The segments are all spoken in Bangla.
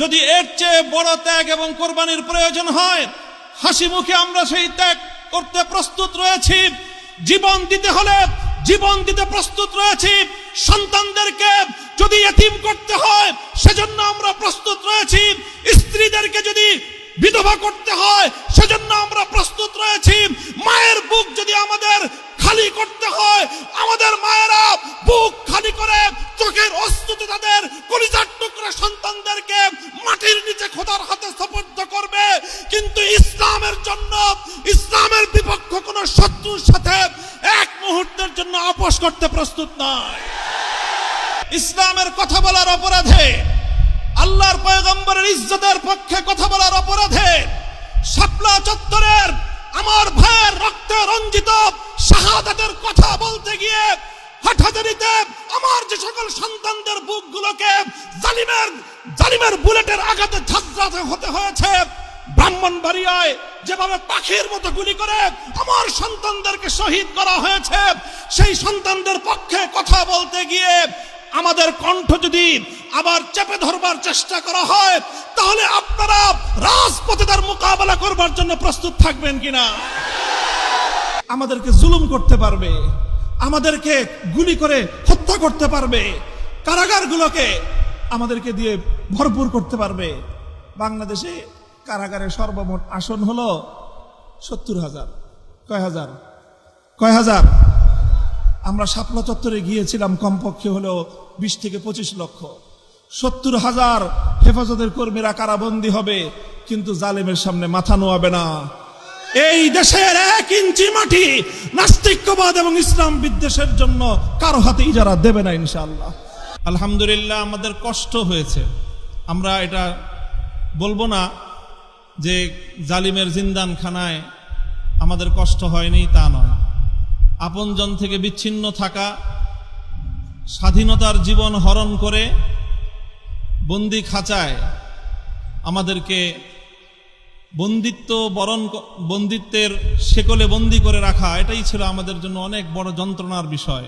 যদি এর চেয়ে বড় ত্যাগ এবং কোরবানির প্রয়োজন হয়, হাসি মুখে আমরা সেই ত্যাগ করতে প্রস্তুত রয়েছি। জীবন দিতে হলে জীবন দিতে প্রস্তুত রয়েছি। সন্তানদেরকে যদি এতিম করতে হয়, সেজন্য আমরা প্রস্তুত রয়েছি। স্ত্রীদেরকে যদি বিধবা করতে হয়, সেজন্য আমরা প্রস্তুত রয়েছি। মায়ের বুক যদি আমাদের খালি করতে হয়, আমাদের মায়েরা বুক খালি করে চোখের অস্তুতে তাদের, কলিজার টুকরা সন্তানদেরকে মাটির নিচে খোদার হাতে সপর্দ করবে। কিন্তু ইসলামের জন্য, ইসলামের বিপক্ষ কোন শত্রুর সাথে এক মুহূর্তের জন্য আপোষ করতে প্রস্তুত নয়। ইসলামের কথা বলার অপরাধে, আল্লাহর পয়গম্বরের ইজ্জতের পক্ষে কথা বলার অপরাধে, শাপলা চত্বরের আমার ভাইয়ের রক্তে রঞ্জিত শাহাদাতের কথা বলতে গিয়ে হাটাজারিতে আমার যে সকল সন্তানদের বুকগুলোকে জালিমের জালিমের বুলেটের আঘাতে ঝাঁঝরাতে হতে হয়েছে, ব্রাহ্মণবাড়িয়ায় যেভাবে পাখির মতো গুলি করে আমার সন্তানদেরকে শহীদ করা হয়েছে, সেই সন্তানদের পক্ষে কথা বলতে গিয়ে আমাদের কণ্ঠ যদি আবার চেপে ধরবার চেষ্টা করা হয়, তাহলে আপনারা রাজপথে তার মোকাবেলা করবার জন্য প্রস্তুত থাকবেন কিনা? আমাদেরকে জুলুম করতে পারবে। আমাদেরকে গুলি করে হত্যা করতে পারবে। কারাগারগুলোকে আমাদেরকে দিয়ে ভরপুর করতে পারবে। বাংলাদেশে কারাগারের সর্বমোট আসন হলো সত্তর হাজার। কয় হাজার? কয় হাজার? আমরা শাপলা চত্বরে গিয়েছিলাম, কমপক্ষে হলো বিশ থেকে পঁচিশ লক্ষ। সত্তর হাজার হেফাজতের কর্মীরা কারাবন্দী হবে, কিন্তু জালেমের সামনে মাথা নোয়াবে না। এই দেশের এক ইঞ্চি মাটি নাস্তিক্যবাদ এবং ইসলাম বিদ্বেষের জন্য কারও হাতে ইজারা দেবে না ইনশাআল্লাহ। আলহামদুলিল্লাহ আমাদের কষ্ট হয়েছে। আমরা এটা বলব না যে জালিমের জিন্দানখানায় আমাদের কষ্ট হয়নি তা নয়। আপনজন থেকে বিচ্ছিন্ন থাকা, স্বাধীনতার জীবন হরণ করে বন্দি খাঁচায় আমাদেরকে বন্দিত্ব বরণ বন্দিত্বের শেকলে বন্দি করে রাখা, এটাই ছিল আমাদের জন্য অনেক বড় যন্ত্রণার বিষয়।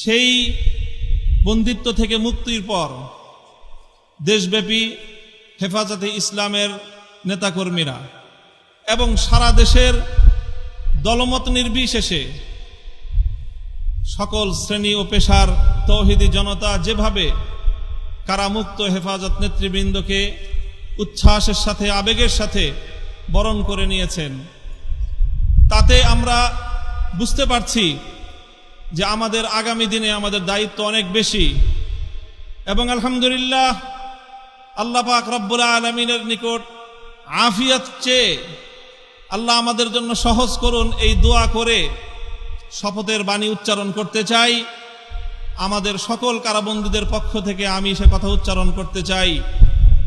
সেই বন্দিত্ব থেকে মুক্তির পর দেশব্যাপী হেফাজতে ইসলামের নেতাকর্মীরা এবং সারা দেশের দলমত নির্বিশেষে সকল শ্রেণি ও পেশার তৌহিদি জনতা যেভাবে কারামুক্ত হেফাজত নেতৃবৃন্দকে উচ্ছ্বাসের সাথে, আবেগের সাথে বরণ করে নিয়েছেন। তাতে আমরা বুঝতে পারছি যে আমাদের আগামী দিনে আমাদের দায়িত্ব অনেক বেশি। এবং আলহামদুলিল্লাহ, আল্লাহ পাক রব্বুল আলমিনের নিকট আফিয়াত চেয়ে আল্লাহ আমাদের জন্য সহজ করুন এই দোয়া করে শপথের বাণী উচ্চারণ করতে চাই। আমাদের সকল কারাবন্দীদের পক্ষ থেকে আমি সে কথা উচ্চারণ করতে চাই।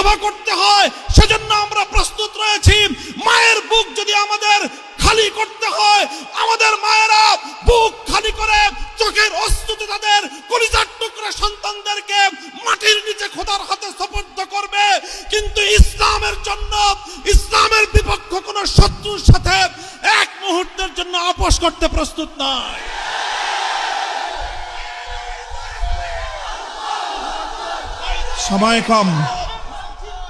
বিধবা করতে হয়, সেজন্য আমরা প্রস্তুত রয়েছি। মায়ের বুক যদি আমাদের খালি করতে হয়, আমাদের মায়েরা বুক খালি করে চোখের অস্তুতে তাদের কলিজার টুকরা সন্তানদেরকে মাটির নিচে খোদার হাতে সপর্দ করবে। কিন্তু ইসলামের জন্য, ইসলামের বিপক্ষ কোন শত্রুর সাথে এক মুহূর্তের জন্য আপোষ করতে প্রস্তুত নয়। সময় কম।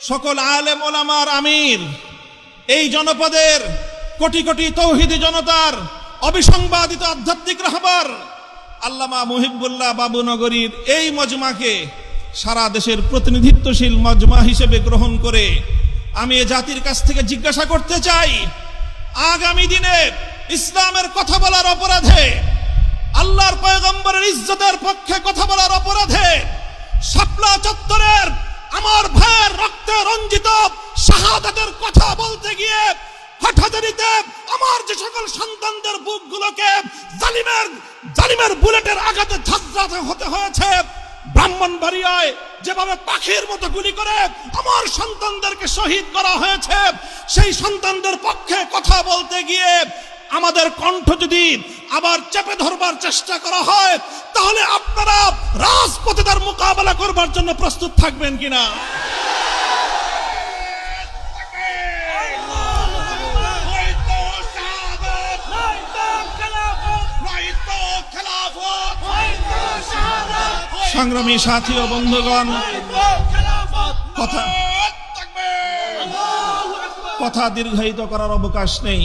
সকল আলেম ওলামার আমির, এই জনপদের কোটি কোটি তৌহিদি জনতার অবিসংবাদিত আধ্যাত্মিক রাহবার আল্লামা মুহিবুল্লাহ বাবুনগরীর এই মজমাকে সারা দেশের প্রতিনিধিত্বশীল মজমা হিসেবে গ্রহণ করে আমি এ জাতির কাছ থেকে জিজ্ঞাসা করতে চাই, আগামী দিনে ইসলামের কথা বলার অপরাধে, আল্লাহর পয়গম্বরের ইজ্জতের পক্ষে কথা বলার অপরাধে, শাপলা চত্বরের আমার ভাইয়ের রক্তে রঞ্জিত শাহাদাতের কথা বলতে গিয়ে হঠাৎরিতে আমার যে সকল সন্তানদের বুকগুলোকে জালিমের জালিমের বুলেটের আঘাতে ঝাঁঝরাতে হতে হয়েছে, ব্রাহ্মণবাড়িয়ায় যেভাবে পাখির মতো গুলি করে আমার সন্তানদেরকে শহীদ করা হয়েছে, সেই সন্তানদের পক্ষে কথা বলতে গিয়ে আমাদের কণ্ঠ যদি আবার চেপে ধরবার চেষ্টা করা হয়, তাহলে আপনারা রাজপথে তার মোকাবেলা করবার জন্য প্রস্তুত থাকবেন কিনা? সংগ্রামী সাথী ও বন্ধুগণ, কথা কথা দীর্ঘায়িত করার অবকাশ নেই।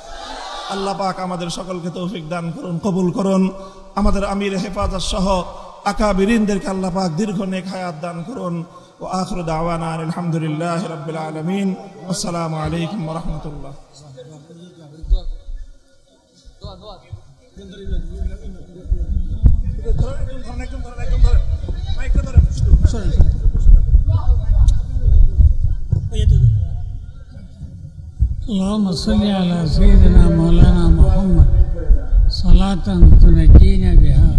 আল্লাহ পাক আমাদের সকলকে তৌফিক দান করুন কবুল করুন। আমাদের আমির হেফাজত সহ আকাবিরিনদেরকে আল্লাহ পাক দীর্ঘ নেক হায়াত দান করুন। ও আখর দাওয়ানা আলহামদুলিল্লাহ রাব্বিল আলামিন। আসসালামু আলাইকুম ওয়া রাহমাতুল্লাহ। اللهم صل على سيدنا مولانا محمد. صلاة تنجينا بها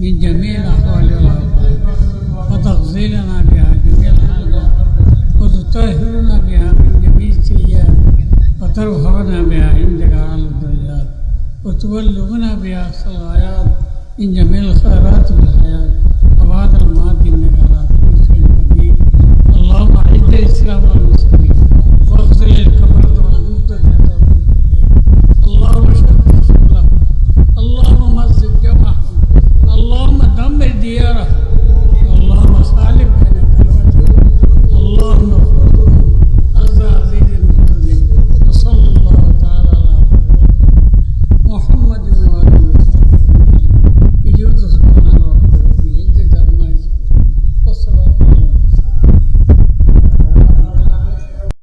من جميع الأحوال والأوقات وتغزلنا بها جميع الحاجات. وتطهرنا بها من جميع السيئات. وترفعنا بها عندك على الدرجات. وتبلغنا بها الصلايات من جميع الخيرات في الحياة. وبعد الممات إنك على اللهم أعز الإسلام والمسلمين.